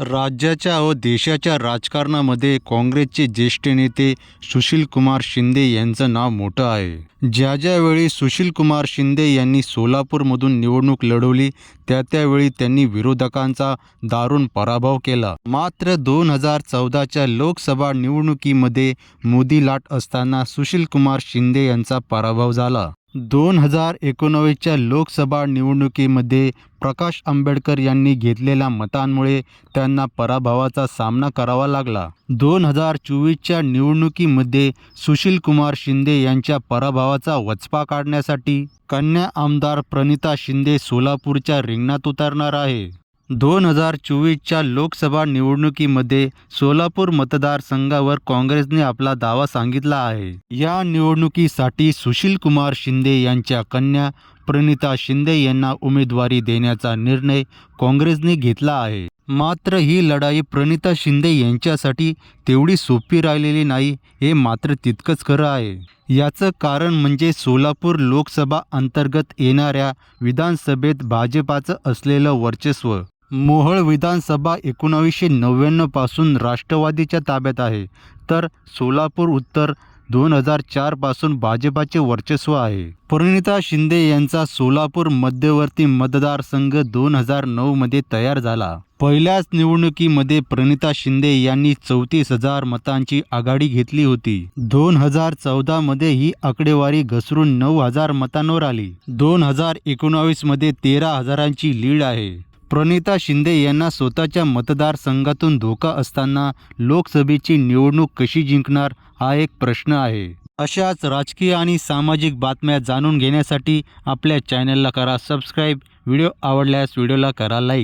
राज्याच्या व देशाच्या राजकारणामध्ये काँग्रेसचे ज्येष्ठ नेते सुशीलकुमार शिंदे यांचं नाव मोठं आहे. ज्या ज्यावेळी सुशीलकुमार शिंदे यांनी सोलापूरमधून निवडणूक लढवली त्या त्यावेळी त्यांनी विरोधकांचा दारुण पराभव केला. मात्र दोन हजार चौदाच्या लोकसभा निवडणुकीमध्ये मोदी लाट असताना सुशीलकुमार शिंदे यांचा पराभव झाला. दोन हजार एकोणावीसच्या लोकसभा निवडणुकीमध्ये प्रकाश आंबेडकर यांनी घेतलेल्या मतांमुळे त्यांना पराभवाचा सामना करावा लागला. दोन हजार चोवीसच्या निवडणुकीमध्ये सुशीलकुमार शिंदे यांच्या पराभवाचा वचपा काढण्यासाठी कन्या आमदार प्रणिता शिंदे सोलापूरच्या रिंगणात उतरणार आहे. दोन हजार चोवीसच्या लोकसभा निवडणुकीमध्ये सोलापूर मतदारसंघावर काँग्रेसने आपला दावा सांगितला आहे. या निवडणुकीसाठी सुशीलकुमार शिंदे यांच्या कन्या प्रणिता शिंदे यांना उमेदवारी देण्याचा निर्णय काँग्रेसने घेतला आहे. मात्र ही लढाई प्रणिता शिंदे यांच्यासाठी तेवढी सोपी राहिलेली नाही हे मात्र तितकंच खरं आहे. याचं कारण म्हणजे सोलापूर लोकसभा अंतर्गत येणाऱ्या विधानसभेत भाजपाचं असलेलं वर्चस्व. मोहोळ विधानसभा एकोणावीसशे नव्याण्णवपासून राष्ट्रवादीच्या ताब्यात आहे. तर सोलापूर उत्तर दोन हजार चारपासून भाजपाचे वर्चस्व आहे. परिणिता शिंदे यांचा सोलापूर मध्यवर्ती मतदारसंघ दोन हजार नऊमध्ये तयार झाला. पहिल्याच निवडणुकीमध्ये प्रणिता शिंदे यांनी चौतीस हजार मतांची आघाडी घेतली होती. दोन हजार चौदामध्ये ही आकडेवारी घसरून नऊ हजार मतांवर आली. दोन हजार एकोणावीसमध्ये तेरा हजारांची लीड आहे. प्रणिता शिंदे यांना स्वतःच्या मतदारसंघातून धोका असताना लोकसभेची निवडणूक कशी जिंकणार हा एक प्रश्न आहे. अशाच राजकीय आणि सामाजिक बातम्या जाणून घेण्यासाठी आपल्या चॅनलला करा सबस्क्राईब व्हिडिओ आवडल्यास व्हिडिओला करा लाईक